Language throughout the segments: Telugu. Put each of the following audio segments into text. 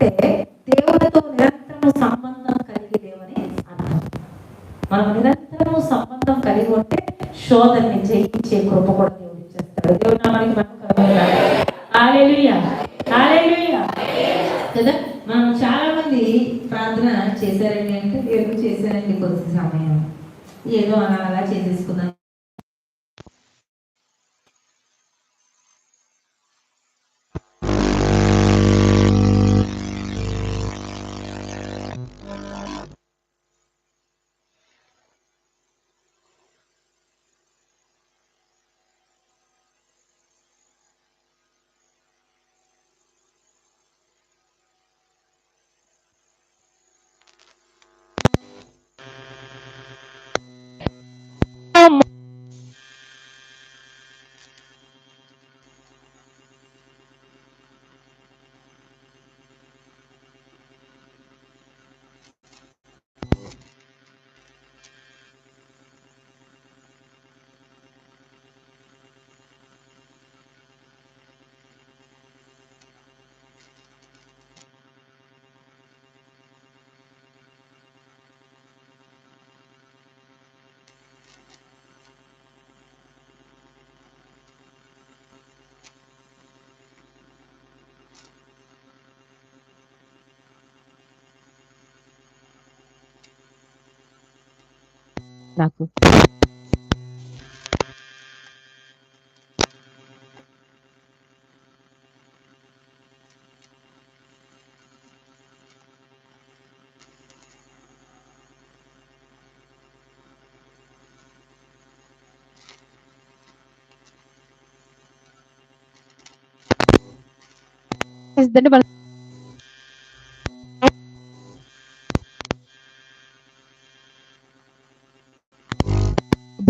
అంటే దేవునితో నిరంతరం సంబంధం కలిగి దేవుని అర్థం. మనం నిరంతరం సంబంధం కలిగి ఉంటే శోధనని జయించే కృప కూడా దేవుడు ఇచ్చేస్తాడు. దేవుడు నామానికి కదా మనం చాలా మంది ప్రార్థన చేశారండి అంటే దేవుడు చేశారండి కొద్ది సమయం. ఏదో అలా అలా చేసేసుకున్నాను నాకు ఇదండి మన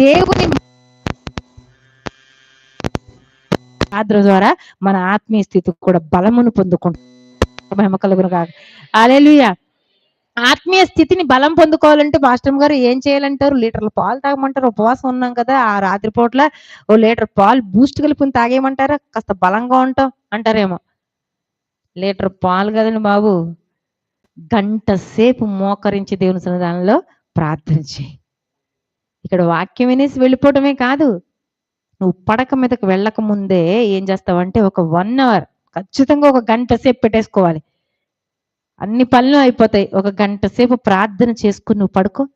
దేవుని ఆద్ర ద్వారా మన ఆత్మీయ స్థితి కూడా బలమును పొందుకుంటాం మహిమ కలుగును కాదు అలెలుయ ఆత్మీయ స్థితిని బలం పొందుకోవాలంటే మాస్టర్ గారు ఏం చేయాలంటారు? లీటర్ల పాలు తాగమంటారు. ఉపవాసం ఉన్నాం కదా ఆ రాత్రి పూట్ల ఓ లీటర్ పాలు బూస్ట్ కలుపుని తాగేయమంటారా? కాస్త బలంగా ఉంటాం అంటారేమో. లీటర్ పాలు కదండి బాబు. గంట సేపు మోకరించి దేవుని సన్నిధానంలో ప్రార్థన చేయి. ఇక్కడ వాక్యం వినేసి వెళ్ళిపోవటమే కాదు. నువ్వు పడక మీదకు వెళ్ళక ముందే ఏం చేస్తావంటే ఒక వన్ అవర్ ఖచ్చితంగా ఒక గంట సేపు పెట్టేసుకోవాలి. అన్ని పనులు అయిపోతాయి. ఒక గంట సేపు ప్రార్థన చేసుకుని నువ్వు పడుకో.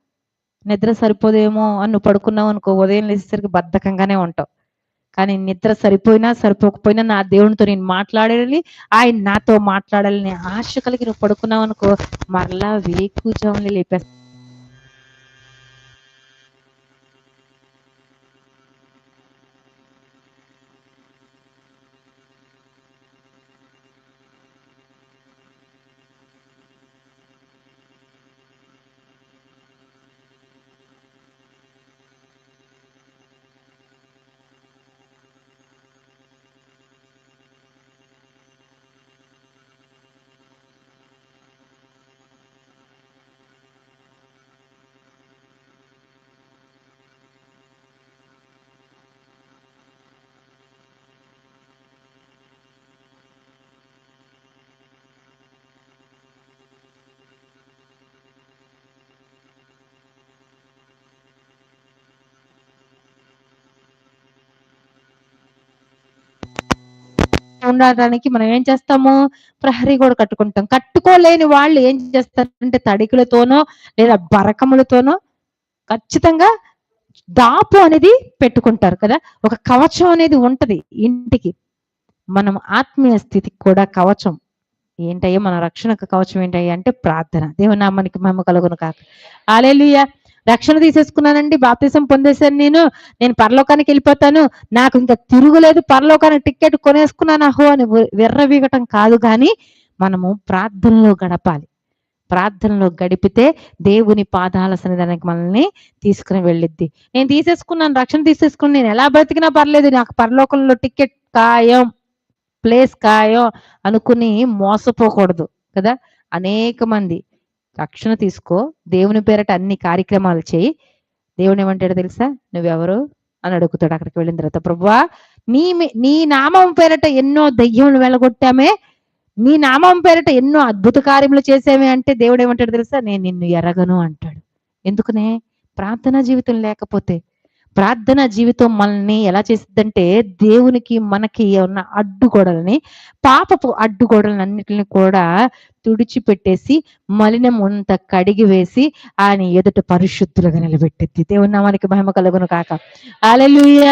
నిద్ర సరిపోదేమో అని నువ్వు పడుకున్నావు అనుకో ఉదయం లేచేసరికి బద్ధకంగానే ఉంటావు. కానీ నిద్ర సరిపోయినా సరిపోకపోయినా నా దేవునితో నేను మాట్లాడాలి. ఆయన నాతో మాట్లాడాలని ఆశ కలిగి నువ్వు పడుకున్నావు అనుకో మరలా వేకుజాములు లేపేస్తా. ఉండడానికి మనం ఏం చేస్తాము? ప్రహరీ కూడా కట్టుకుంటాం. కట్టుకోలేని వాళ్ళు ఏం చేస్తారంటే తడికులతోనో లేదా బరకములతోనో ఖచ్చితంగా దాపు అనేది పెట్టుకుంటారు కదా. ఒక కవచం అనేది ఉంటది ఇంటికి. మనం ఆత్మీయ స్థితికి కూడా కవచం. ఏంటయ్యా? మన రక్షణకు కవచం ఏంటయ్యా? అంటే ప్రార్థన. దేవునామానికి మహిమ కలుగును కాక ఆలేలుయ్యా రక్షణ తీసేసుకున్నానండి బాప్తిసం పొందేశాను నేను. నేను పరలోకానికి వెళ్ళిపోతాను. నాకు ఇంకా తిరుగులేదు. పరలోకానికి టికెట్ కొనేసుకున్నాను. అహో అని విర్రవీగటం కాదు కానీ మనము ప్రార్థనలో గడపాలి. ప్రార్థనలో గడిపితే దేవుని పాదాల సన్నిధానికి మనల్ని తీసుకుని వెళ్ళిద్ది. నేను తీసేసుకున్నాను రక్షణ తీసేసుకుని నేను ఎలా బ్రతికినా పర్లేదు. నాకు పరలోకంలో టికెట్ ఖాయం ప్లేస్ ఖాయం అనుకుని మోసపోకూడదు కదా. అనేక మంది రక్షణ తీసుకో. దేవుని పేరట అన్ని కార్యక్రమాలు చేయి. దేవుని ఏమంటాడు తెలుసా? నువ్వెవరు? అని అడుగుతాడు. అక్కడికి వెళ్ళిన తర్వాత ప్రభువా నీ నీ నామం పేరట ఎన్నో దయ్యములు వెళ్ళగొట్టామే నీ నామం పేరిట ఎన్నో అద్భుత కార్యములు చేసామే అంటే దేవుడు ఏమంటాడు తెలుసా? నేను నిన్ను ఎరగను అంటాడు. ఎందుకనే? ప్రార్థనా జీవితం లేకపోతే ప్రార్థన జీవితం మనల్ని ఎలా చేసిద్దంటే దేవునికి మనకి ఉన్న అడ్డుగోడలని పాపపు అడ్డుగోడలను అన్నిటిని కూడా తుడిచిపెట్టేసి మలినం అంత కడిగి వేసి ఆయన ఎదుట పరిశుద్ధులుగా నిలబెట్టింది దేవుని నామానికి మహిమ కలుగును కాక అలెలుయ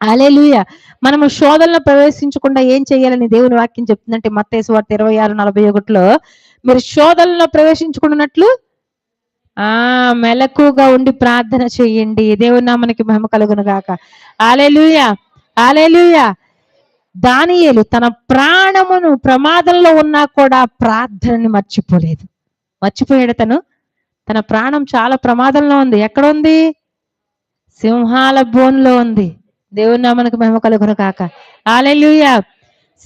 అలెలుయ మనము శోధనలో ప్రవేశించకుండా ఏం చేయాలని దేవుని వాక్యం చెప్తుందంటే మత్తేసు వార్త ఇరవై ఆరు నలభై ఒకటిలో మీరు శోధనలో ప్రవేశించుకున్నట్లు ఆ మెలకుగా ఉండి ప్రార్థన చేయండి. దేవుని నామానికి మహిమ కలుగును గాక. ఆలెలుయ ఆలెలుయ దానియేలు తన ప్రాణమును ప్రమాదంలో ఉన్నా కూడా ప్రార్థనని మర్చిపోలేదు. మర్చిపోయాడు తను. తన ప్రాణం చాలా ప్రమాదంలో ఉంది. ఎక్కడ ఉంది సింహాల బోన్లో ఉంది. దేవుని నామానికి మహిమ కలుగును కాక ఆలెలుయ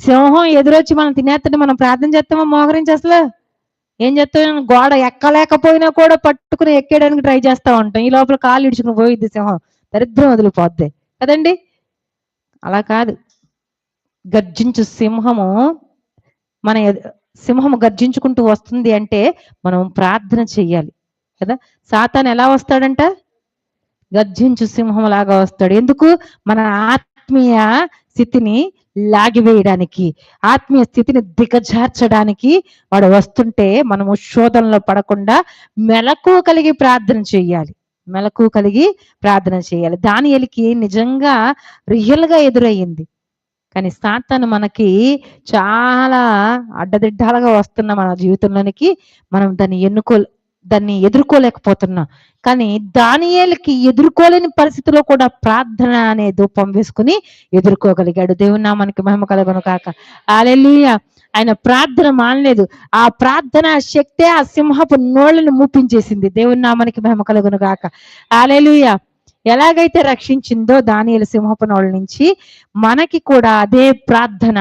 సింహం ఎదురొచ్చి మనం తినేస్తుంటే మనం ప్రార్థన చేస్తామో? మోహరించి అసలు? ఏం చెప్తాను గోడ ఎక్కలేకపోయినా కూడా పట్టుకుని ఎక్కేయడానికి ట్రై చేస్తా ఉంటాం. ఈ లోపల కాలు ఇడుచుకుని పోయిద్ది సింహం. దరిద్రం వదిలిపోద్ది. కదండి? అలా కాదు. గర్జించు సింహము మన సింహము గర్జించుకుంటూ వస్తుంది అంటే మనం ప్రార్థన చెయ్యాలి. కదా? సాతాన్ ఎలా వస్తాడంట? గర్జించు సింహం లాగా వస్తాడు. ఎందుకు? మన ఆత్మీయ స్థితిని లాగివేయడానికి ఆత్మీయ స్థితిని దిగజార్చడానికి వాడు వస్తుంటే మనము శోధనలో పడకుండా మెలకు కలిగి ప్రార్థన చేయాలి. మెలకు కలిగి ప్రార్థన చేయాలి. దానియలికి నిజంగా రియల్గా ఎదురయ్యింది. కానీ సాతాను మనకి చాలా అడ్డదిడ్డాలుగా వస్తున్న మన జీవితంలోనికి మనం దాన్ని ఎన్నుకో దాన్ని ఎదుర్కోలేకపోతున్నాం. కానీ దానియేలకి ఎదుర్కోలేని పరిస్థితిలో కూడా ప్రార్థన అనే ధూపం వేసుకుని ఎదుర్కోగలిగాడు. దేవుని నామానికి మహిమ కలగను కాక ఆలెలుయ ఆయన ప్రార్థన మానలేదు. ఆ ప్రార్థన శక్తే ఆ సింహపు నోళ్ళను మూపించేసింది. దేవుని నామానికి మహిమ కలుగును కాక ఆలెలుయ ఎలాగైతే రక్షించిందో దానియలు సింహపు నోళ్ళ నుంచి మనకి కూడా అదే ప్రార్థన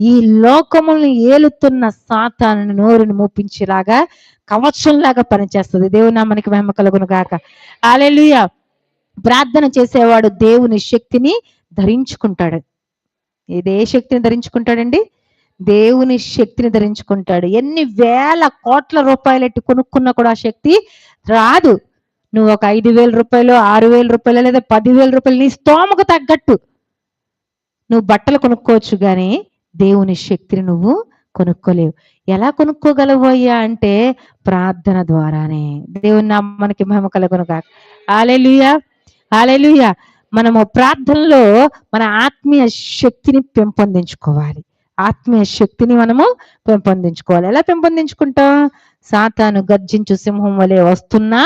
ఈ లోకములను ఏలుతున్న సాతాను నోరుని మూపించేలాగా కవచంలాగా పనిచేస్తుంది. దేవుని నామానికి మహిమ కలుగును గాక. ఆలెలుయ ప్రార్థన చేసేవాడు దేవుని శక్తిని ధరించుకుంటాడు. ఇదే శక్తిని ధరించుకుంటాడండి? దేవుని శక్తిని ధరించుకుంటాడు. ఎన్ని వేల కోట్ల రూపాయలు ఎట్టి కొనుక్కున్నా కూడా ఆ శక్తి రాదు. నువ్వు ఒక ఐదు వేల రూపాయలు ఆరు వేల రూపాయలు లేదా పదివేల రూపాయలు నీ స్తోమకు తగ్గట్టు నువ్వు బట్టలు కొనుక్కోవచ్చు కానీ దేవుని శక్తిని నువ్వు కొనుక్కోలేవు. ఎలా కొనుక్కోగలవు అయ్యా అంటే ప్రార్థన ద్వారానే. దేవుని మనకి మహిమ కలుగును కాక ఆలేలుయా ఆలేలుయా మనము ప్రార్థనలో మన ఆత్మీయ శక్తిని పెంపొందించుకోవాలి. ఆత్మీయ శక్తిని మనము పెంపొందించుకోవాలి. ఎలా పెంపొందించుకుంటాం? సాతాను గర్జించు సింహం వలె వస్తున్నా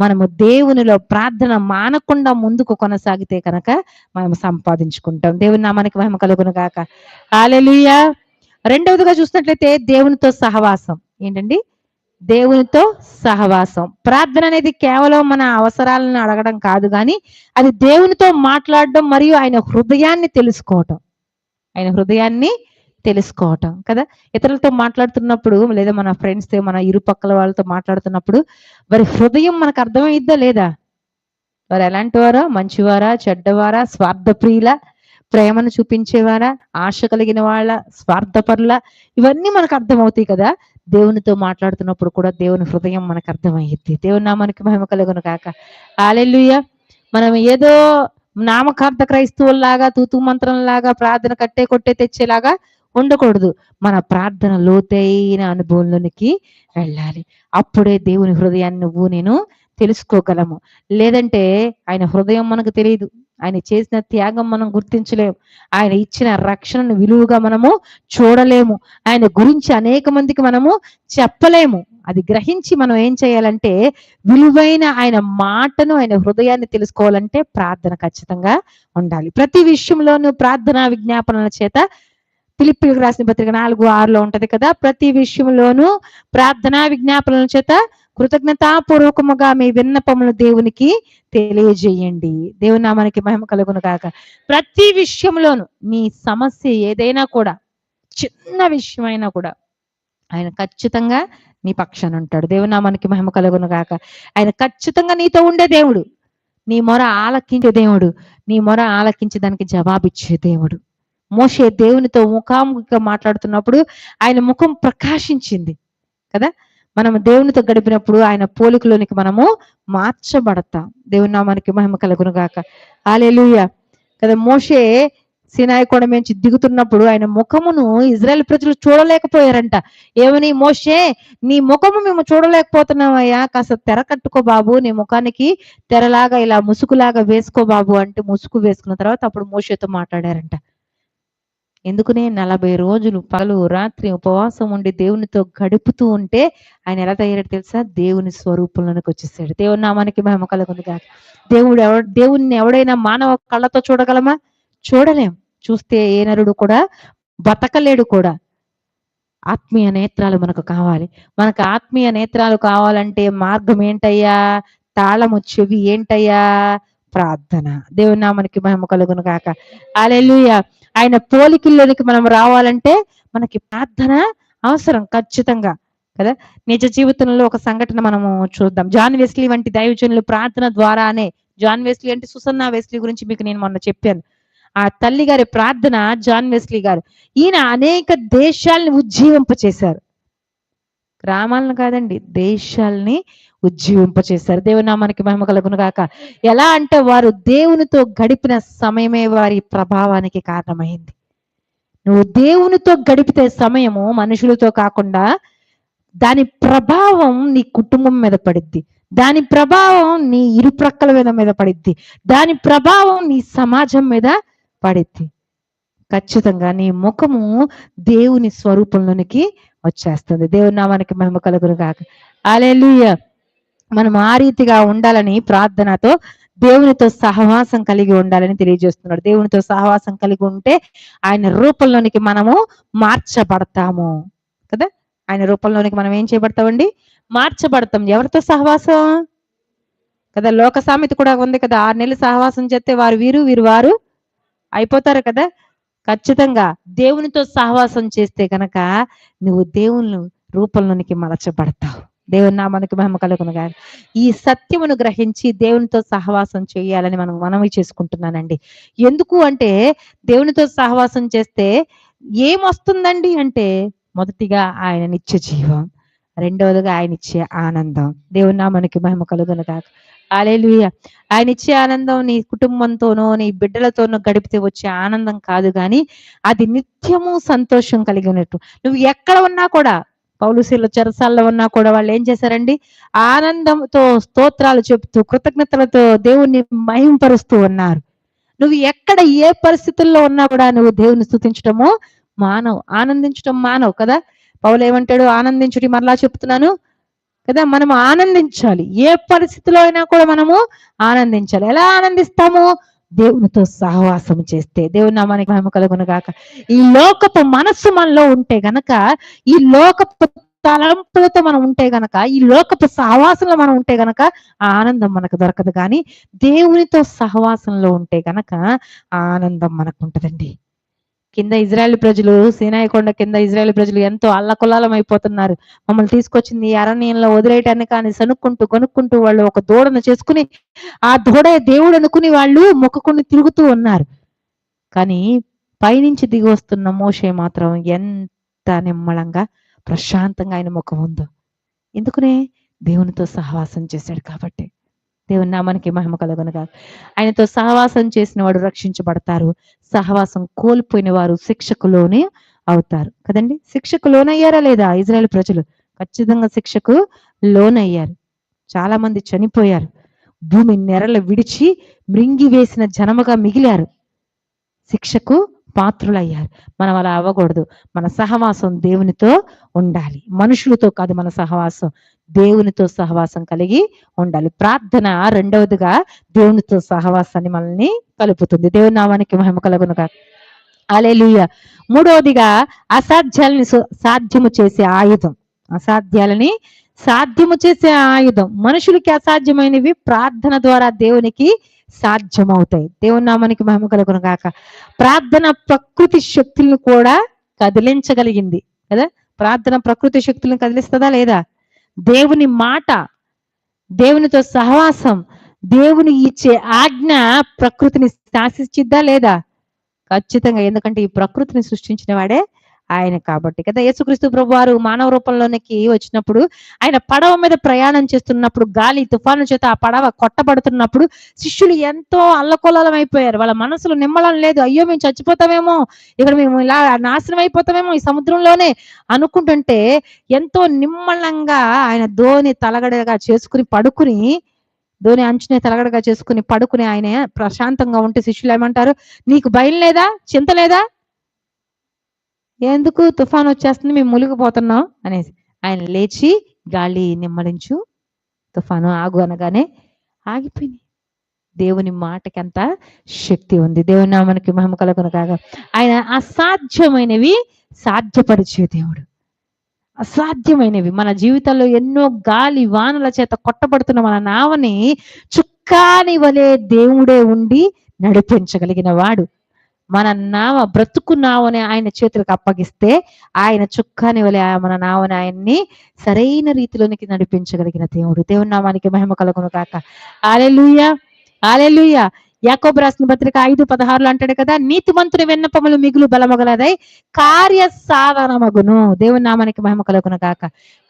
మనము దేవునిలో ప్రార్థన మానకుండా ముందుకు కొనసాగితే కనుక మనం సంపాదించుకుంటాం. దేవుని నామానికి మహిమ కలుగును కాక ఆలెలుయా రెండవదిగా చూసినట్లయితే దేవునితో సహవాసం. ఏంటండి? దేవునితో సహవాసం. ప్రార్థన అనేది కేవలం మన అవసరాలను అడగడం కాదు కానీ అది దేవునితో మాట్లాడడం మరియు ఆయన హృదయాన్ని తెలుసుకోవటం. ఆయన హృదయాన్ని తెలుసుకోవటం కదా? ఇతరులతో మాట్లాడుతున్నప్పుడు లేదా మన ఫ్రెండ్స్ మన ఇరుపక్కల వాళ్ళతో మాట్లాడుతున్నప్పుడు వారి హృదయం మనకు అర్థమైద్దా లేదా? వారు ఎలాంటి వారా? మంచివారా? చెడ్డవారా? స్వార్థప్రియుల? ప్రేమను చూపించేవారా? ఆశ కలిగిన వాళ్ళ స్వార్థపరుల ఇవన్నీ మనకు అర్థమవుతాయి కదా? దేవునితో మాట్లాడుతున్నప్పుడు కూడా దేవుని హృదయం మనకు అర్థమయ్యిద్ది దేవుని నామానికి మహిమ కలుగును కాక ఆలెల్లుయ్య మనం ఏదో నామకార్థ క్రైస్తవుల్లాగా తూతు మంత్రంలాగా ప్రార్థన కట్టే కొట్టే తెచ్చేలాగా ఉండకూడదు. మన ప్రార్థన లోతైన అనుభవంలోనికి వెళ్ళాలి. అప్పుడే దేవుని హృదయాన్ని నువ్వు నేను తెలుసుకోగలము. లేదంటే ఆయన హృదయం మనకు తెలియదు. ఆయన చేసిన త్యాగం మనం గుర్తించలేము. ఆయన ఇచ్చిన రక్షణను విలువగా మనము చూడలేము. ఆయన గురించి అనేక మందికి మనము చెప్పలేము. అది గ్రహించి మనం ఏం చేయాలంటే విలువైన ఆయన మాటను ఆయన హృదయాన్ని తెలుసుకోవాలంటే ప్రార్థన ఖచ్చితంగా ఉండాలి. ప్రతి విషయంలోనూ ప్రార్థనా విజ్ఞాపనల చేత పిలిపిలకు రాసిన పత్రిక నాలుగు ఆరులో ఉంటది కదా ప్రతి విషయంలోనూ ప్రార్థనా విజ్ఞాపనల చేత కృతజ్ఞతాపూర్వకముగా మీ విన్నపములు దేవునికి తెలియజేయండి. దేవుని నామానికి మహిమ కలుగును కాక ప్రతి విషయంలోనూ మీ సమస్య ఏదైనా కూడా చిన్న విషయమైనా కూడా ఆయన ఖచ్చితంగా నీ పక్షాన ఉంటాడు. దేవుని నామానికి మహిమ కలుగును కాక ఆయన ఖచ్చితంగా నీతో ఉండే దేవుడు. నీ మొర ఆలకించే దేవుడు. నీ మొర ఆలకించి దానికి జవాబిచ్చే దేవుడు. మోషే దేవునితో ముఖాముఖిగా మాట్లాడుతున్నప్పుడు ఆయన ముఖం ప్రకాశించింది. కదా? మనం దేవునితో గడిపినప్పుడు ఆయన పోలికలోనికి మనము మార్చబడతాం. దేవుని నామానికి మహిమ కలుగును గాక ఆలేలుయ కదా మోషే సినాయి కొండ నుంచి దిగుతున్నప్పుడు ఆయన ముఖమును ఇజ్రాయెల్ ప్రజలు చూడలేకపోయారంట. ఏమని మోషే నీ ముఖము మేము చూడలేకపోతున్నామయ్యా. కాస్త తెర కట్టుకో బాబు నీ ముఖానికి తెరలాగా ఇలా ముసుగులాగా వేసుకో బాబు అంటే ముసుగు వేసుకున్న తర్వాత అప్పుడు మోషేతో మాట్లాడారంట. ఎందుకునే నలభై రోజులు పగలు రాత్రి ఉపవాసం ఉండి దేవునితో గడుపుతూ ఉంటే ఆయన ఎలా తయారు తెలుసా? దేవుని స్వరూపంలోనికి వచ్చేసాడు. దేవుని నామానికి మహిమ కలుగుంది కాక దేవుడు ఎవ దేవుణ్ణి ఎవడైనా మానవ కళ్ళతో చూడగలమా? చూడలేం. చూస్తే ఏ నరుడు కూడా బతకలేడు కూడా. ఆత్మీయ నేత్రాలు మనకు కావాలి. మనకు ఆత్మీయ నేత్రాలు కావాలంటే మార్గం ఏంటయ్యా? తాళము చెవి ఏంటయ్యా? ప్రార్థన. దేవుని నామానికి మహిమ కలుగును కాక అలెలుయా ఆయన పోలికల్లోనికి మనం రావాలంటే మనకి ప్రార్థన అవసరం ఖచ్చితంగా కదా? నిజ జీవితంలో ఒక సంఘటన మనము చూద్దాం. జాన్ వెస్లీ వంటి దైవజనులు ప్రార్థన ద్వారానే జాన్ వెస్లీ అంటే సుసన్నా వెస్లీ గురించి మీకు నేను మొన్న చెప్పాను. ఆ తల్లి గారి ప్రార్థన జాన్ వెస్లీ గారు. ఈయన అనేక దేశాలని ఉజ్జీవింపచేశారు. గ్రామాలను కాదండి దేశాల్ని ఉజ్జీవింపచేశారు. దేవుని నామానికి మహిమ కలుగును గాక. ఎలా అంటే వారు దేవునితో గడిపిన సమయమే వారి ప్రభావానికి కారణమైంది. నువ్వు దేవునితో గడిపితే సమయము మనుషులతో కాకుండా దాని ప్రభావం నీ కుటుంబం మీద పడిద్ది. దాని ప్రభావం నీ ఇరుప్రక్కల మీద మీద పడిద్ది. దాని ప్రభావం నీ సమాజం మీద పడిద్ది. ఖచ్చితంగా నీ ముఖము దేవుని స్వరూపంలోనికి వచ్చేస్తుంది. దేవుని నామానికి మహిమ కలుగును కాక అలెలుయ మనం ఆ రీతిగా ఉండాలని ప్రార్థనతో దేవునితో సహవాసం కలిగి ఉండాలని తెలియజేస్తున్నాడు. దేవునితో సహవాసం కలిగి ఉంటే ఆయన రూపంలోనికి మనము మార్చబడతాము. కదా? ఆయన రూపంలోనికి మనం ఏం చేయబడతామండి? మార్చబడతాం. ఎవరితో సహవాసం? కదా? లోక సామెత కూడా ఉంది కదా. ఆరు నెలలు సహవాసం చేస్తే వారు వీరు వీరు వారు అయిపోతారు కదా? ఖచ్చితంగా దేవునితో సహవాసం చేస్తే కనుక నువ్వు దేవుని రూపంలోనికి మలచబడతావు. దేవుని నామానికి మహిమ కలుగును గాని ఈ సత్యమును గ్రహించి దేవునితో సహవాసం చేయాలని మనం మనవి చేసుకుంటున్నానండి. ఎందుకు అంటే దేవునితో సహవాసం చేస్తే ఏమొస్తుందండి అంటే మొదటిగా ఆయన నిత్య జీవం రెండవదిగా ఆయన ఇచ్చే ఆనందం. దేవుని నామానికి మహిమ కలుగును కాక ఆలేలుయ ఆయన ఇచ్చే ఆనందం నీ కుటుంబంతోనో నీ బిడ్డలతోనో గడిపితే వచ్చే ఆనందం కాదు కానీ అది నిత్యము సంతోషం కలిగినట్టు. నువ్వు ఎక్కడ ఉన్నా కూడా పౌలుశీల చెరసాల్లో ఉన్నా కూడా వాళ్ళు ఏం చేశారండి? ఆనందంతో స్తోత్రాలు చెప్తూ కృతజ్ఞతలతో దేవుణ్ణి మహింపరుస్తూ ఉన్నారు. నువ్వు ఎక్కడ ఏ పరిస్థితుల్లో ఉన్నా కూడా నువ్వు దేవుని స్థుతించడము మానవ్. ఆనందించడం మానవ్ కదా? పౌలు ఏమంటాడు? ఆనందించుడి మరలా చెప్తున్నాను కదా? మనం ఆనందించాలి. ఏ పరిస్థితిలో అయినా కూడా మనము ఆనందించాలి. ఎలా ఆనందిస్తాము? దేవునితో సహవాసం చేస్తే దేవుని నామానికి మహిమ కలుగును గాక. ఈ లోకపు మనస్సు మనలో ఉంటే గనక ఈ లోకపు తలంపులతో మనం ఉంటే గనక ఈ లోకపు సహవాసంలో మనం ఉంటే గనక ఆ ఆనందం మనకు దొరకదు కానీ దేవునితో సహవాసంలో ఉంటే గనక ఆనందం మనకు ఉంటదండి. కింద ఇజ్రాయెల్ ప్రజలు సీనాయి కొండ కింద ఇజ్రాయెల్ ప్రజలు ఎంతో అల్లకులాలం అయిపోతున్నారు మమ్మల్ని తీసుకొచ్చింది అరణ్యంలో వదిలేయటాన్ని కానీ సనుక్కుంటూ కొనుక్కుంటూ వాళ్ళు ఒక దూడను చేసుకుని ఆ దూడే దేవుడు అనుకుని వాళ్ళు మొక్కుకుని తిరుగుతూ ఉన్నారు. కానీ పైనుంచి దిగి వస్తున్న మోషే మాత్రం ఎంత నిమ్మళంగా ప్రశాంతంగా ఆయన ముఖం ఉందో. ఎందుకునే? దేవునితో సహవాసం చేశాడు కాబట్టి. దేవుని నామానికి మహిమ కలుగునుగా ఆయనతో సహవాసం చేసిన వాడు రక్షించబడతారు. సహవాసం కోల్పోయిన వారు శిక్షకు లోనే అవుతారు. కదండి? శిక్షకు లోనయ్యారా లేదా ఇజ్రాయెల్ ప్రజలు? ఖచ్చితంగా శిక్షకు లోనయ్యారు. చాలా మంది చనిపోయారు. భూమి నెరలు విడిచి మృంగి వేసిన జనముగా మిగిలారు. శిక్షకు పాత్రులయ్యారు. మనం అలా అవ్వకూడదు. మన సహవాసం దేవునితో ఉండాలి. మనుషులతో కాదు మన సహవాసం. దేవునితో సహవాసం కలిగి ఉండాలి. ప్రార్థన రెండవదిగా దేవునితో సహవాసాన్ని మనల్ని కలుపుతుంది. దేవుని నామానికి మహిమ కలుగునుగా అలెలుయ మూడవదిగా అసాధ్యాలని సాధ్యము చేసే ఆయుధం. అసాధ్యాలని సాధ్యము చేసే ఆయుధం. మనుషులకి అసాధ్యమైనవి ప్రార్థన ద్వారా దేవునికి సాధ్యమవుతాయి. దేవుని నామానికి మహిమ కలుగును గాక. ప్రార్థన ప్రకృతి శక్తులను కూడా కదిలించగలిగింది. కదా? ప్రార్థన ప్రకృతి శక్తులను కదిలిస్తుందా లేదా? దేవుని మాట దేవునితో సహవాసం దేవుని ఇచ్చే ఆజ్ఞ ప్రకృతిని శాసిచ్చిద్దా లేదా? ఖచ్చితంగా. ఎందుకంటే ఈ ప్రకృతిని సృష్టించిన వాడే ఆయన కాబట్టి కదా. యేసుక్రీస్తు ప్రభు వారు మానవ రూపంలోనికి వచ్చినప్పుడు ఆయన పడవ మీద ప్రయాణం చేస్తున్నప్పుడు గాలి తుఫాను చేత ఆ పడవ కొట్టబడుతున్నప్పుడు శిష్యులు ఎంతో అల్లకొల్లం అయిపోయారు వాళ్ళ మనసులో నిమ్మలం లేదు. అయ్యో మేము చచ్చిపోతామేమో. ఇక్కడ మేము ఇలా నాశనం అయిపోతామేమో ఈ సముద్రంలోనే అనుకుంటుంటే ఎంతో నిమ్మలంగా ఆయన ధోని తలగడగా చేసుకుని పడుకుని ధోని అంచునే తలగడగా చేసుకుని పడుకుని ఆయన ప్రశాంతంగా ఉంటే శిష్యులు ఏమంటారు? నీకు భయం లేదా? చింత లేదా? ఎందుకు తుఫాన్ వచ్చేస్తుంది? మేము మునిగిపోతున్నాం అనేసి. ఆయన లేచి గాలి నిమ్మలించు తుఫాను ఆగు అనగానే ఆగిపోయింది. దేవుని మాటకెంత అంత శక్తి ఉంది. దేవుని నామనికి మహిమ కలుగును కాగా ఆయన అసాధ్యమైనవి సాధ్యపరిచే దేవుడు. అసాధ్యమైనవి. మన జీవితంలో ఎన్నో గాలి వానల చేత కొట్టబడుతున్న మన నావని చుక్కాని వలె దేవుడే ఉండి నడిపించగలిగిన వాడు. మన నావ బ్రతుకు నావని ఆయన చేతులకు అప్పగిస్తే ఆయన చుక్కాని వలె మన నావని ఆయన్ని సరైన రీతిలోనికి నడిపించగలిగిన దేవుడు. దేవుని నామానికి మహిమ కలుగును కాక ఆలెలుయ ఆలెలుయ యాకోబు రాసిన పత్రిక ఐదు పదహారులు అంటాడు కదా నీతిమంతుని విన్నపములు మిగులు బలమగలదై కార్య సాధనమగును దేవుని నామానికి మహిమ కలుగును కాక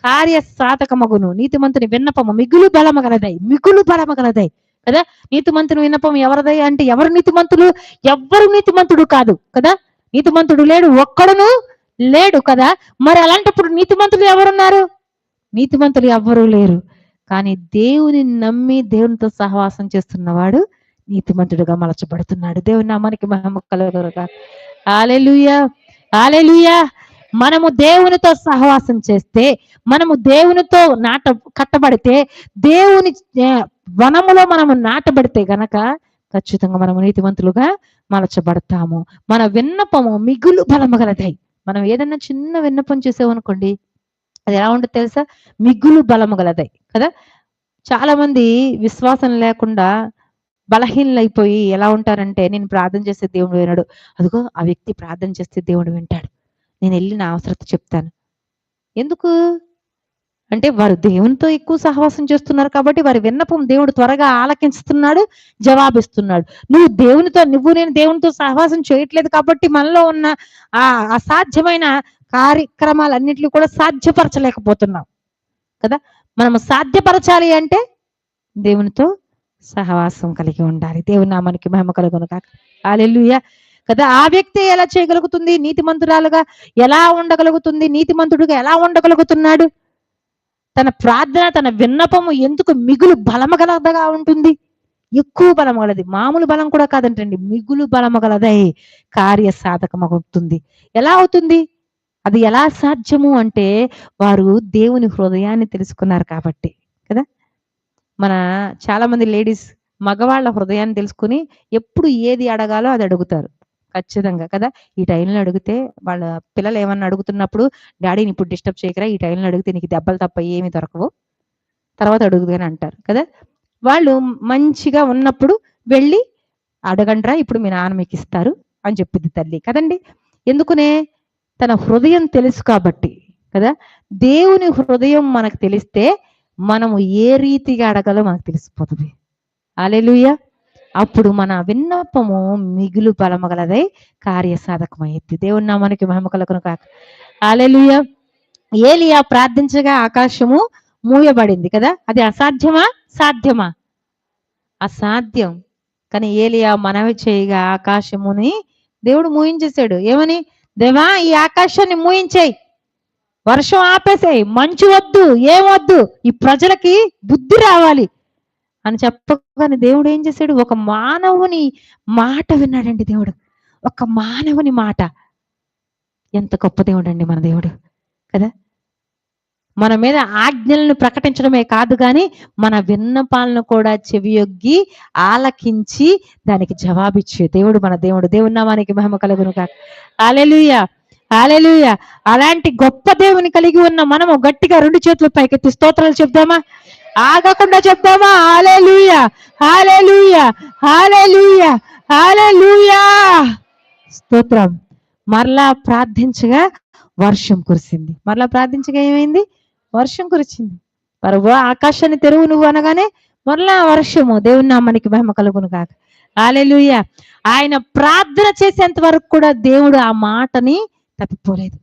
కార్య సాధకమగును నీతిమంతుని విన్నపము మిగులు బలమగలదై మిగులు బలమగలదై. కదా? నీతిమంతుని విన్నపం ఎవరిదై అంటే ఎవరు నీతిమంతులు? ఎవ్వరు నీతిమంతుడు కాదు కదా? నీతిమంతుడు లేడు ఒక్కడును లేడు కదా? మరి అలాంటప్పుడు నీతిమంతులు ఎవరున్నారు? నీతిమంతులు ఎవ్వరూ లేరు. కానీ దేవుని నమ్మి దేవునితో సహవాసం చేస్తున్నవాడు నీతిమంతుడుగా మలచబడుతున్నాడు. దేవుని నామానికి మహిమ కలుగునుగా ఆలెలుయా ఆలెలుయా మనము దేవునితో సహవాసం చేస్తే మనము దేవునితో నాట కట్టబడితే దేవుని వనములో మనము నాటబడితే గనక ఖచ్చితంగా మనము నీతివంతులుగా మలచబడతాము. మన విన్నపము మిగులు బలము గలదై మనం ఏదన్నా చిన్న విన్నపం చేసామనుకోండి అది ఎలా ఉంటుంది తెలుసా? మిగులు బలము గలదై కదా? చాలా మంది విశ్వాసం లేకుండా బలహీనలైపోయి ఎలా ఉంటారంటే నేను ప్రార్థన చేస్తే దేవుడు వినడు. అదిగో ఆ వ్యక్తి ప్రార్థన చేస్తే దేవుడు వింటాడు. నేను వెళ్ళి నా అవసరత చెప్తాను. ఎందుకు? అంటే వారు దేవునితో ఎక్కువ సహవాసం చేస్తున్నారు కాబట్టి వారి విన్నపం దేవుడు త్వరగా ఆలకిస్తున్నాడు జవాబిస్తున్నాడు. నువ్వు దేవునితో నువ్వు నేను దేవునితో సహవాసం చేయట్లేదు కాబట్టి మనలో ఉన్న ఆ అసాధ్యమైన కార్యక్రమాలన్నింటినీ కూడా సాధ్యపరచలేకపోతున్నాం. కదా? మనము సాధ్యపరచాలి అంటే దేవునితో సహవాసం కలిగి ఉండాలి. దేవుని నామానికి మహిమ కలుగును కాక హల్లెలూయా. కదా? ఆ వ్యక్తి ఎలా చేయగలుగుతుంది? నీతిమంతురాలుగా ఎలా ఉండగలుగుతుంది? నీతిమంతుడుగా ఎలా ఉండగలుగుతున్నాడు? తన ప్రార్థన తన విన్నపము ఎందుకు మిగులు బలమగలదగా ఉంటుంది? ఎక్కువ బలం గలది మామూలు బలం కూడా కాదంటండి. మిగులు బలమగలదై కార్య సాధకమవుతుంది ఎలా అవుతుంది? అది ఎలా సాధ్యము అంటే వారు దేవుని హృదయాన్ని తెలుసుకున్నారు కాబట్టి కదా? మన చాలా మంది లేడీస్ మగవాళ్ళ హృదయాన్ని తెలుసుకుని ఎప్పుడు ఏది అడగాలో అది అడుగుతారు. ఖచ్చితంగా కదా? ఈ టైంలో అడిగితే వాళ్ళ పిల్లలు ఏమన్నా అడుగుతున్నప్పుడు డాడీని ఇప్పుడు డిస్టర్బ్ చేయకరా ఈ టైంలో అడిగితే నీకు దెబ్బలు తప్ప ఏమి దొరకవు. తర్వాత అడుగుదని అంటారు కదా? వాళ్ళు మంచిగా ఉన్నప్పుడు వెళ్ళి అడగండ్రా ఇప్పుడు మీ నాన్న మీకు ఇస్తారు అని చెప్పింది తల్లి కదండి. ఎందుకునే? తన హృదయం తెలుసు కాబట్టి కదా? దేవుని హృదయం మనకు తెలిస్తే మనము ఏ రీతిగా అడగాలో మనకు తెలిసిపోతుంది. అలెలుయ్యా అప్పుడు మన విన్నపము మిగులు బలమగలదై కార్యసాధకమైంది దేవుని నామానికి మహిమ కలుగును కాక అలెలుయ ఏలియా ప్రార్థించగా ఆకాశము మూయబడింది కదా? అది అసాధ్యమా? సాధ్యమా? అసాధ్యం. కానీ ఏలియా మనవి చేయగా ఆకాశముని దేవుడు మూయించేశాడు. ఏమని? దేవా ఈ ఆకాశాన్ని మూయించేయి. వర్షం ఆపేసేయి. మంచు వద్దు ఏం వద్దు. ఈ ప్రజలకి బుద్ధి రావాలి. అని చెప్పగానే దేవుడు ఏం చేశాడు? ఒక మానవుని మాట విన్నాడండి దేవుడు. ఒక మానవుని మాట. ఎంత గొప్ప దేవుడు అండి మన దేవుడు కదా? మన మీద ఆజ్ఞలను ప్రకటించడమే కాదు కానీ మన విన్నపాలను కూడా చెవియొగ్గి ఆలకించి దానికి జవాబిచ్చే దేవుడు మన దేవుడు. దేవుడు నామానికి మహిమ కలుగును కాక ఆలెలుయ ఆలెలుయ అలాంటి గొప్ప దేవుని కలిగి ఉన్న మనము గట్టిగా రెండు చేతులు పైకెత్తి స్తోత్రాలు చెప్దామా? ఆగకుండా చెప్దామా? హాలే లూయ హాలే లూయా స్తోత్రం. మరలా ప్రార్థించగా వర్షం కురిసింది. మరలా ప్రార్థించగా ఏమైంది? వర్షం కురిచింది. పరువు ఆకాశాన్ని తెరువు నువ్వు అనగానే మరలా వర్షము. దేవుని నామానికి మహిమ కలుగును కాక హల్లెలూయా! ఆయన ప్రార్థన చేసేంత వరకు కూడా దేవుడు ఆ మాటని తప్పిపోలేదు.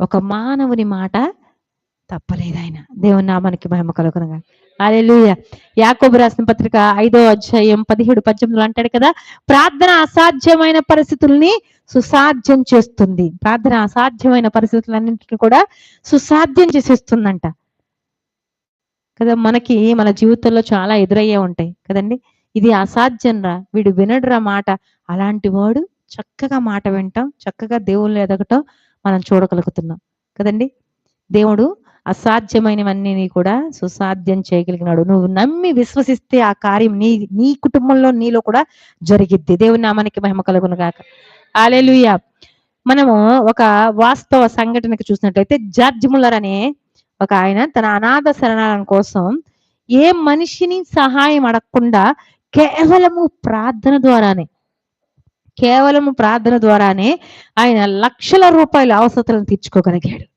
ఒక మానవుని మాట తప్పలేదు ఆయన. దేవుని నామానికి మహిమ కలుగునగా హల్లెలూయ యాకోబు రాసిన పత్రిక ఐదో అధ్యాయం పదిహేడు పద్దెనిమిదిలో అంటాడు కదా ప్రార్థన అసాధ్యమైన పరిస్థితుల్ని సుసాధ్యం చేస్తుంది. ప్రార్థన అసాధ్యమైన పరిస్థితులన్నింటినీ కూడా సుసాధ్యం చేసేస్తుందంట. కదా మనకి మన జీవితంలో చాలా ఎదురయ్యే ఉంటాయి కదండి. ఇది అసాధ్యం రా వీడు వినడురా మాట. అలాంటి వాడు చక్కగా మాట వింటాం చక్కగా దేవుళ్ళు ఎదగటం మనం చూడగలుగుతున్నాం. కదండి దేవుడు అసాధ్యమైనవన్నీ కూడా సుసాధ్యం చేయగలిగినాడు. నువ్వు నమ్మి విశ్వసిస్తే ఆ కార్యం నీ నీ కుటుంబంలో నీలో కూడా జరిగిద్ది. దేవుని నామానికి మహిమ కలుగును గాక. ఆలేలుయ మనము ఒక వాస్తవ సంఘటనకి చూసినట్లయితే జార్జ్ ముల్లర్ అనే ఒక ఆయన తన అనాథ శరణాలయం కోసం ఏ మనిషిని సహాయం అడగకుండా కేవలము ప్రార్థన ద్వారానే కేవలము ప్రార్థన ద్వారానే ఆయన లక్షల రూపాయల అవసరతలను తీర్చుకోగలిగాడు.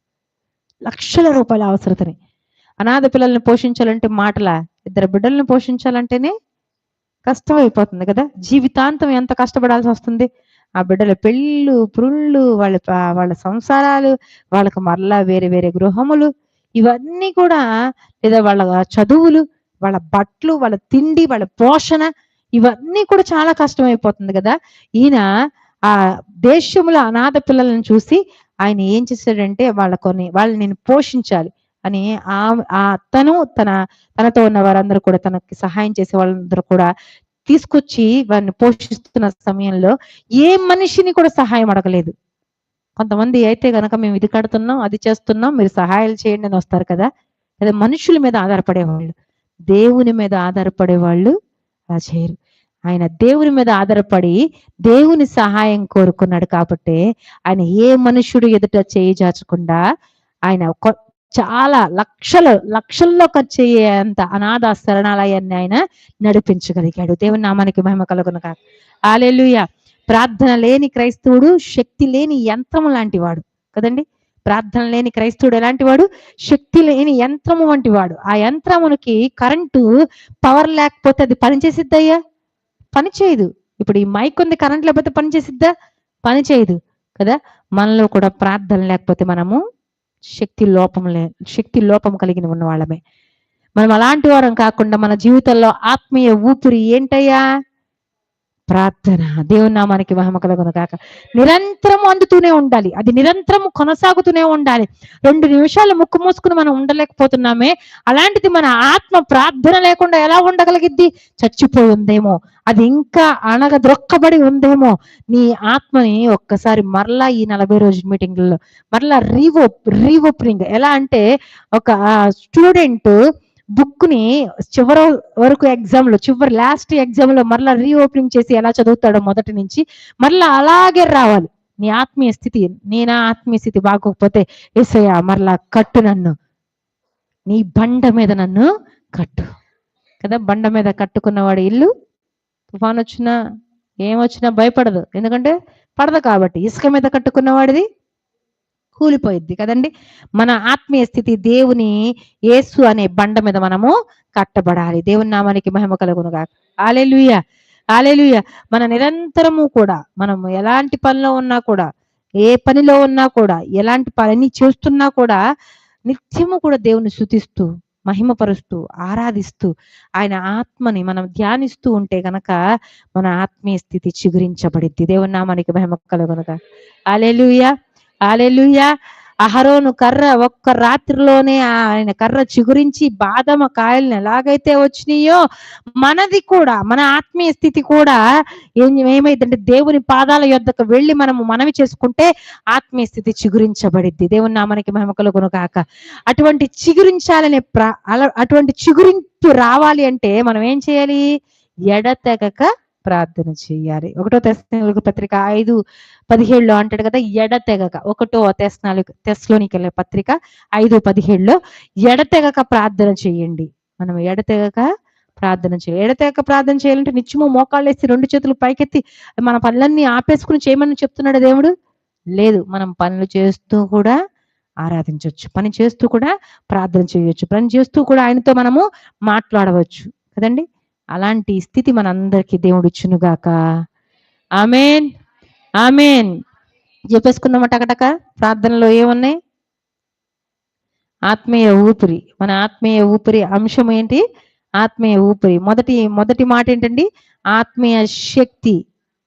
లక్షల రూపాయల అవసరతని. అనాథ పిల్లల్ని పోషించాలంటే మాటల? ఇద్దరు బిడ్డల్ని పోషించాలంటేనే కష్టం అయిపోతుంది కదా? జీవితాంతం ఎంత కష్టపడాల్సి వస్తుంది? ఆ బిడ్డల పెళ్ళు పురుళ్ళు వాళ్ళ వాళ్ళ సంసారాలు వాళ్ళకి మరలా వేరే వేరే గృహములు ఇవన్నీ కూడా లేదా వాళ్ళ చదువులు వాళ్ళ బట్టలు వాళ్ళ తిండి వాళ్ళ పోషణ ఇవన్నీ కూడా చాలా కష్టం అయిపోతుంది కదా? ఈయన ఆ దేశముల అనాథ పిల్లలను చూసి ఆయన ఏం చేశాడంటే వాళ్ళ కొన్ని వాళ్ళని నేను పోషించాలి అని ఆ ఆ తను తన తనతో ఉన్న వారందరూ కూడా తనకి సహాయం చేసే వాళ్ళందరూ కూడా తీసుకొచ్చి వారిని పోషిస్తున్న సమయంలో ఏ మనిషిని కూడా సహాయం అడగలేదు. కొంతమంది అయితే గనక మేము ఇది కడుతున్నాం అది చేస్తున్నాం మీరు సహాయాలు చేయండి అని వస్తారు కదా. లేదా మనుషుల మీద ఆధారపడేవాళ్ళు దేవుని మీద ఆధారపడే వాళ్ళు అలా చేయరు. ఆయన దేవుని మీద ఆధారపడి దేవుని సహాయం కోరుకున్నాడు కాబట్టి ఆయన ఏ మనుషుడు ఎదుట చేయి చాచకుండా ఆయన ఒక చాలా లక్షలు లక్షల్లో ఖర్చు అయ్యేంత అనాథ శరణాలయాన్ని ఆయన నడిపించగలిగాడు. దేవుని నామానికి మహిమ కలుగును కాక ఆలెలుయ ప్రార్థన లేని క్రైస్తవుడు శక్తి లేని యంత్రం లాంటి వాడు. కదండి? ప్రార్థన లేని క్రైస్తవుడు ఎలాంటి వాడు? శక్తి లేని యంత్రము వంటి వాడు. ఆ యంత్రమునికి కరెంటు పవర్ లేకపోతే అది పనిచేసిద్దయ్యా? పని చేయదు. ఇప్పుడు ఈ మైక్ ఉంది కరెంట్ లేకపోతే పని చేసిద్దా? పని చేయదు కదా? మనలో కూడా ప్రార్థన లేకపోతే మనము శక్తి లోపం లే శక్తి లోపం కలిగిన ఉన్న వాళ్ళమే మనం అలాంటి వారం కాకుండా మన జీవితంలో ఆత్మీయ ఊపిరి ఏంటయ్యా? ప్రార్థన. దేవుని నామానికి మహిమ కలుగును కాక నిరంతరం అందుతూనే ఉండాలి. అది నిరంతరం కొనసాగుతూనే ఉండాలి. రెండు నిమిషాలు ముక్కు మూసుకుని మనం ఉండలేకపోతున్నామే. అలాంటిది మన ఆత్మ ప్రార్థన లేకుండా ఎలా ఉండగలిగిద్ది? చచ్చిపోయి ఉందేమో. అది ఇంకా అణగద్రొక్కబడి ఉందేమో. నీ ఆత్మని ఒక్కసారి మరలా ఈ నలభై రోజు మీటింగ్లలో మరలా రీవో రీఓపెనింగ్ ఎలా అంటే ఒక స్టూడెంట్ బుక్ని చివరి వరకు ఎగ్జామ్లో చివరి లాస్ట్ ఎగ్జామ్లో మరలా రీఓపెనింగ్ చేసి ఎలా చదువుతాడో మొదటి నుంచి మరలా అలాగే రావాలి. నీ ఆత్మీయ స్థితి నేనా ఆత్మీయ స్థితి బాగోకపోతే ఏసయ్య మరలా కట్టు నన్ను. నీ బండ మీద నన్ను కట్టు. కదా బండ మీద కట్టుకున్నవాడి ఇల్లు తుఫాన్ వచ్చినా ఏమొచ్చినా భయపడదు. ఎందుకంటే పడదు కాబట్టి. ఇసుక మీద కట్టుకున్నవాడిది కూలిపోయిద్ది కదండి? మన ఆత్మీయ స్థితి దేవుని యేసు అనే బండ మీద మనము కట్టబడాలి. దేవుని నామానికి మహిమ కలుగునుగా ఆలెలుయ ఆలెలుయ మన నిరంతరము కూడా మనము ఎలాంటి పనిలో ఉన్నా కూడా ఏ పనిలో ఉన్నా కూడా ఎలాంటి పని చేస్తున్నా కూడా నిత్యము కూడా దేవుని శుతిస్తూ మహిమపరుస్తూ ఆరాధిస్తూ ఆయన ఆత్మని మనం ధ్యానిస్తూ ఉంటే గనక మన ఆత్మీయ స్థితి చిగురించబడిద్ది. దేవుని నామానికి మహిమ కలుగునుగా ఆలెలుయ ఆలెలుయ అహరోను కర్ర ఒక్క రాత్రిలోనే ఆయన కర్ర చిగురించి బాదమ కాయలను ఎలాగైతే వచ్చినాయో మనది కూడా మన ఆత్మీయ స్థితి కూడా ఏం ఏమైందంటే దేవుని పాదాల యొద్దకు వెళ్ళి మనము మనవి చేసుకుంటే ఆత్మీయ స్థితి చిగురించబడిద్ది. దేవుని నామనికి మహిమ కలుగును కాక అటువంటి చిగురించాలనే ప్ర అటువంటి చిగురింపు రావాలి అంటే మనం ఏం చేయాలి? ఎడతెగక ప్రార్థన చేయాలి. ఒకటో తెస్సలోనిక పత్రిక ఐదు పదిహేడులో అంటాడు కదా ఎడతెగక ఒకటో తెస్నాలుగు తెస్లోనికెళ్ళే పత్రిక ఐదు పదిహేడులో ఎడతెగక ప్రార్థన చేయండి. మనం ఎడతెగక ప్రార్థన చేయాలి ఎడతెగక ప్రార్థన చేయాలంటే నిత్యము మోకాళ్ళు వేసి రెండు చేతులు పైకెత్తి మన పనులన్నీ ఆపేసుకుని చేయమని చెప్తున్నాడు దేవుడు? లేదు. మనం పనులు చేస్తూ కూడా ఆరాధించవచ్చు పని చేస్తూ కూడా ప్రార్థన చేయవచ్చు పని చేస్తూ కూడా ఆయనతో మనము మాట్లాడవచ్చు. కదండి? అలాంటి స్థితి మనందరికీ దేవుడు ఇచ్చునుగాక ఆమెన్. ఆమెన్. చెప్పేసుకుందామా టకటక? ప్రార్థనలో ఏమున్నాయి? ఆత్మీయ ఊపిరి. మన ఆత్మీయ ఊపిరి అంశం ఏంటి? ఆత్మీయ ఊపిరి. మొదటి మొదటి మాట ఏంటండి? ఆత్మీయ శక్తి.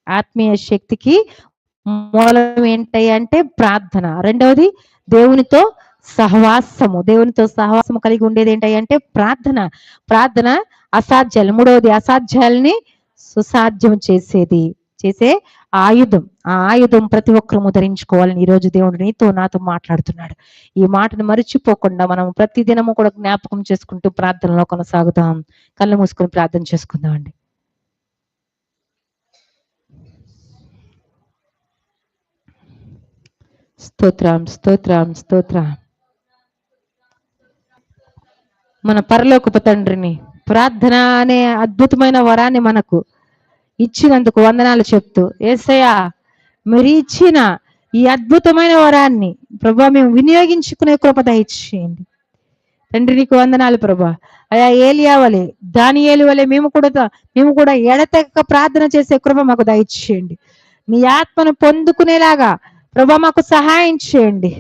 ఆత్మీయ శక్తికి మూలం ఏంటి అంటే ప్రార్థన. రెండవది దేవునితో సహవాసము. దేవునితో సహవాసము కలిగి ఉండేది ఏంటి అంటే ప్రార్థన. ప్రార్థన అసాధ్యాలు. మూడవది అసాధ్యాలని సుసాధ్యం చేసేది. చేసే ఆయుధం. ఆ ఆయుధం ప్రతి ఒక్కరము ధరించుకోవాలని ఈ రోజు దేవుడు నీతో నాతో మాట్లాడుతున్నాడు. ఈ మాటను మరిచిపోకుండా మనం ప్రతి దినము కూడా జ్ఞాపకం చేసుకుంటూ ప్రార్థనలో కొనసాగుతాం కళ్ళు మూసుకొని ప్రార్థన చేసుకుందాం అండి. స్తోత్రం స్తోత్రం స్తోత్రం. మన పరలోకపు తండ్రిని ప్రార్థన అనే అద్భుతమైన వరాన్ని మనకు ఇచ్చినందుకు వందనాలు చెప్తూ ఏసయ్యా మీరు ఇచ్చిన ఈ అద్భుతమైన వరాన్ని ప్రభా మేము వినియోగించుకునే కృప దయచేయండి. తండ్రి నీకు వందనాలు ప్రభా. అయా ఏలియా వలె ఏలి వలె మేము కూడా మేము కూడా ఎడతెక్క ప్రార్థన చేసే కృప మాకు దయచేయండి. నీ ఆత్మను పొందుకునేలాగా ప్రభా మాకు సహాయం చేయండి.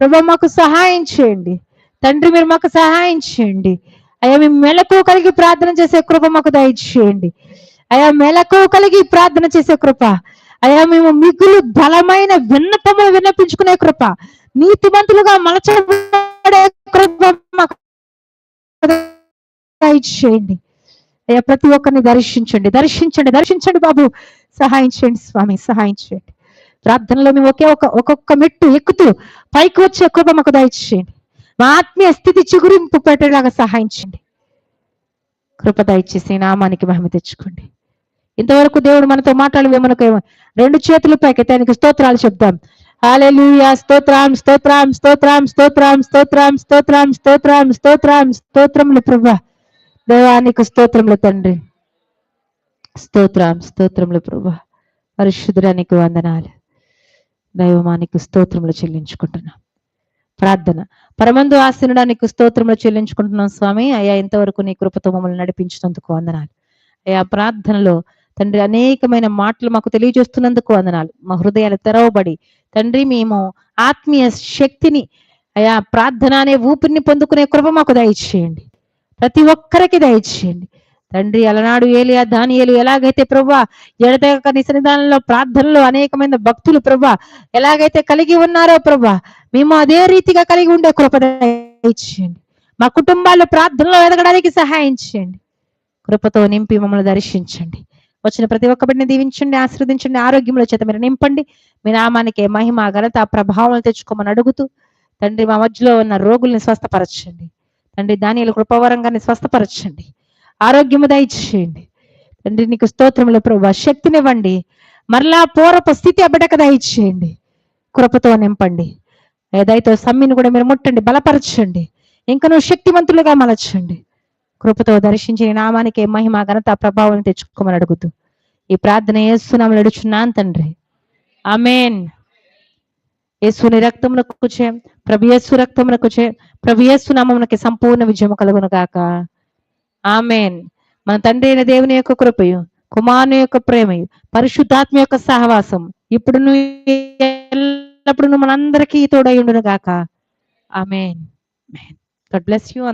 ప్రభా మాకు సహాయం చేయండి. తండ్రి మీరు మాకు సహాయం చేయండి. అయ్యా మేము మెలకు కలిగి ప్రార్థన చేసే కృప మాకు దయచేయండి. అయ్యా మెలకు కలిగి ప్రార్థన చేసే కృప. అయ్యా మేము మిగులు బలమైన విన్నపములు విన్నపించుకునే కృప. నీతిమంతులుగా మలచబడే కృప మాకు దయచేయండి. అయ్యా ప్రతి ఒక్కరిని దర్శించండి దర్శించండి దర్శించండి బాబు. సహాయం చేయండి స్వామి సహాయం చేయండి. ప్రార్థనలో మేము ఒకే ఒక ఒక్కొక్క మెట్టు ఎక్కుతూ పైకి వచ్చే కృప మాకు దయచేయండి. మా ఆత్మీయ స్థితి చిగురింపు పెట్టేలాగా సహాయించండి. చేయండి కృప దయచేసి నామానికి మహిమ తెచ్చుకోండి. ఇంతవరకు దేవుడు మనతో మాట్లాడి మనకు రెండు చేతులు పైకి స్తోత్రాలు చెప్దాం. హాలెలుయా స్తోత్రం స్తోత్రం స్తోత్రం స్తోత్రం స్తోత్రం స్తోత్రం స్తోత్రం స్తోత్రం స్తోత్రములు ప్రభా. దేవానికి స్తోత్రములు తండ్రి. స్తోత్రం స్తోత్రములు ప్రభా. పరిశుద్ధుడానికి వందనాలు. దైవమానికి స్తోత్రములు చెల్లించుకుంటున్నాం. ప్రార్థన. పరమందు ఆశనుడా నీకు స్తోత్రంలో చెల్లించుకుంటున్నాం స్వామి. అయ్యా ఇంతవరకు నీ కృపతో మమ్మల్ని నడిపించినందుకు వందనాలు. అయ్యా ప్రార్థనలో తండ్రి అనేకమైన మాటలు మాకు తెలియజేస్తున్నందుకు వందనాలు. మా హృదయాలు తెరవబడి తండ్రి మేము ఆత్మీయ శక్తిని అయా ప్రార్థన అనే ఊపిరిని పొందుకునే కృప మాకు దయచేయండి. ప్రతి ఒక్కరికి దయచేయండి. తండ్రి అలనాడు ఏలియా దానియలు ఎలాగైతే ప్రభా ఎడతెగక నీ సన్నిధానంలో ప్రార్థనలో అనేకమైన భక్తులు ప్రభా ఎలాగైతే కలిగి ఉన్నారో ప్రభా మేము అదే రీతిగా కలిగి ఉండే కృప ఇచ్చేయండి మా కుటుంబాలు ప్రార్థనలో ఎదగడానికి సహాయం చేయండి. కృపతో నింపి మమ్మల్ని దర్శించండి. వచ్చిన ప్రతి ఒక్క బిడ్డని దీవించండి ఆశీర్వదించండి ఆరోగ్యంలో చేత మీరు నింపండి. మీ నామానికి మహిమ ఘనత ప్రభావం తెచ్చుకోమని అడుగుతూ తండ్రి మా మధ్యలో ఉన్న రోగుల్ని స్వస్థపరచండి. తండ్రి దానిలో కృపవరంగాన్ని స్వస్థపరచండి. ఆరోగ్యము దయచేయండి. తండ్రి నీకు స్తోత్రములు ప్రభా. శక్తినివ్వండి మరలా పూర్వపు స్థితి అబిడక దయచేయండి. కృపతో నింపండి. ఏదైతే సమ్మిని కూడా మీరు ముట్టండి బలపరచండి. ఇంకా నువ్వు శక్తివంతులుగా మలచండి. కృపతో దర్శించి నామానికి మహిమ ఘనత ప్రభావం తెచ్చుకోమని అడుగుతూ ఈ ప్రార్థన ఏసునామలు అడుచున్నాను తండ్రి. అమేన్ యేసుని రక్తమునకు చే ప్రభు యేసు రక్తమునకు చే ప్రభు యేసు నామమునకి సంపూర్ణ విజయము కలుగును గాక. ఆమెన్. మన తండ్రి అయిన దేవుని యొక్క కృపయు కుమారుని యొక్క ప్రేమయు పరిశుద్ధాత్మ యొక్క సహవాసం ఇప్పుడు ఎల్లప్పుడు మనందరికీ తోడై ఉండును గాక ఆమెన్. God bless you